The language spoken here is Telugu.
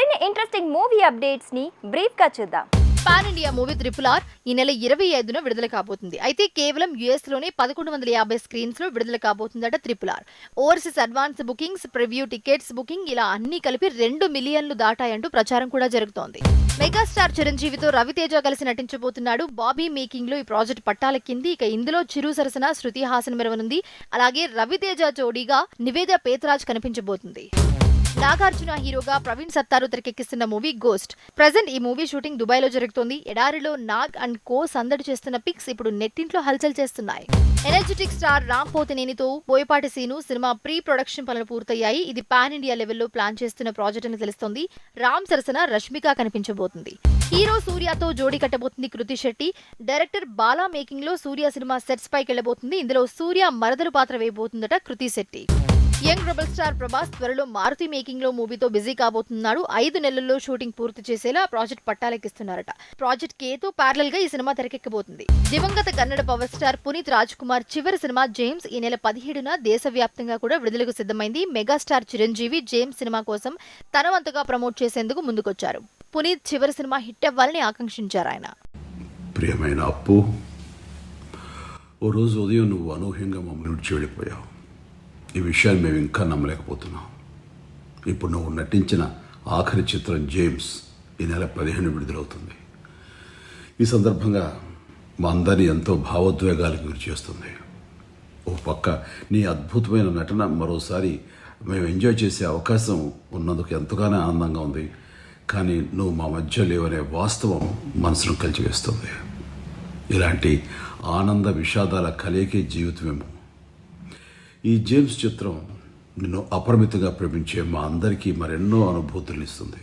మరిన్ని ఇంట్రెస్టింగ్ మూవీ అప్డేట్స్ని బ్రీఫ్గా చూద్దాం. Pan India movie triple R ఈ నెల ఇరవై ఐదున విడుదల కాబోతుంది. అయితే కేవలం యుఎస్లోనే పదకొండు వందల యాభై స్క్రీన్స్లో విడుదల కాబోతుందట triple R overseas advance bookings preview tickets booking ఇలా అన్ని కలిపి రెండు మిలియన్లు దాటాయంటూ ప్రచారం కూడా జరుగుతోంది. మెగాస్టార్ చిరంజీవితో రవితేజ కలిసి నటించబోతున్నాడు. బాబీ మేకింగ్లో ఈ ప్రాజెక్ట్ పట్టాల కింది. ఇక ఇందులో చిరు సరసన శృతి హాసన్ మెరవనుంది. అలాగే రవితేజ జోడీగా నివేద పేతరాజ్ కనిపించబోతుంది. నాగార్జున హీరోగా ప్రవీణ్ సత్తారు తెరకెక్కిస్తున్న మూవీ గోస్ట్ ప్రజెంట్ ఈ మూవీ షూటింగ్ దుబాయ్లో జరుగుతోంది. ఎడారిలో నాగ్ అండ్ కో సందడి చేస్తున్న పిక్స్ ఇప్పుడు నెట్టింట్లో హల్చల్ చేస్తున్నాయి. Energetic star Ram పోతినేనితో Boyapati Seenu cinema pre production పనులు పూర్తయ్యాయి. ఇది పాన్ ఇండియా లెవెల్లో ప్లాన్ చేస్తున్న ప్రాజెక్ట్ అని తెలుస్తోంది. రామ్ సరసన రష్మిక కనిపించబోతుంది. హీరో సూర్యతో జోడీ కట్టబోతుంది కృతి శెట్టి. డైరెక్టర్ బాలా మేకింగ్లో సూర్య సినిమా సెట్స్ పైకి వెళ్ళబోతుంది ఇందులో సూర్య మరదలు పాత్ర వేయబోతుందట Krithi Shetty. Young rebel star Prabhas త్వరలో మారుతి మేకింగ్లో మూవీతో బిజీ కాబోతున్నాడు. ఐదు నెలల్లో షూటింగ్ పూర్తి చేసేలా ప్రాజెక్ట్ పట్టాలెక్కిస్తున్నారట. ప్రాజెక్ట్ కేతో ప్యారలల్గా ఈ సినిమా తెరకెక్కబోతుంది. దివంగత కన్నడ పవర్ స్టార్ పునీత్ రాజ్ కుమార్ చివరి సినిమా జేమ్స్ ఈ నెల పదిహేడున దేశవ్యాప్తంగా కూడా విడుదలకు సిద్ధమైంది. మెగాస్టార్ చిరంజీవి జేమ్స్ సినిమా కోసం తన వంతుగా ప్రమోట్ చేసేందుకు ముందుకొచ్చారు. పునీత్ చివరి సినిమా హిట్ అవ్వాలని ఆకాంక్షించారు ఆయన. ప్రియమైన అప్పు ఓ రోజు ఉదయం నువ్వు అనూహ్యంగా మమ్మల్ని విడిచి వెళ్ళిపోయావు. ఈ విషయాన్ని మేము ఇంకా నమ్మలేకపోతున్నాం. ఇప్పుడు నువ్వు నటించిన ఆఖరి చిత్రం జేమ్స్ ఈ నెల పదిహేను విడుదలవుతుంది. ఈ సందర్భంగా మా అందరినీ ఎంతో భావోద్వేగాలకు గురి చేస్తుంది. ఓ పక్క నీ అద్భుతమైన నటన మరోసారి మేము ఎంజాయ్ చేసే అవకాశం ఉన్నందుకు ఎంతగానో ఆనందంగా ఉంది. కానీ నువ్వు మా మధ్య లేవనే వాస్తవం మనసును కలిచివేస్తుంది. ఇలాంటి ఆనంద విషాదాల కలయికే జీవితమేమో ఈ జేమ్స్ చిత్రం నిన్ను అపరిమితంగా ప్రేమించే మా అందరికీ మరెన్నో అనుభూతులు ఇస్తుంది.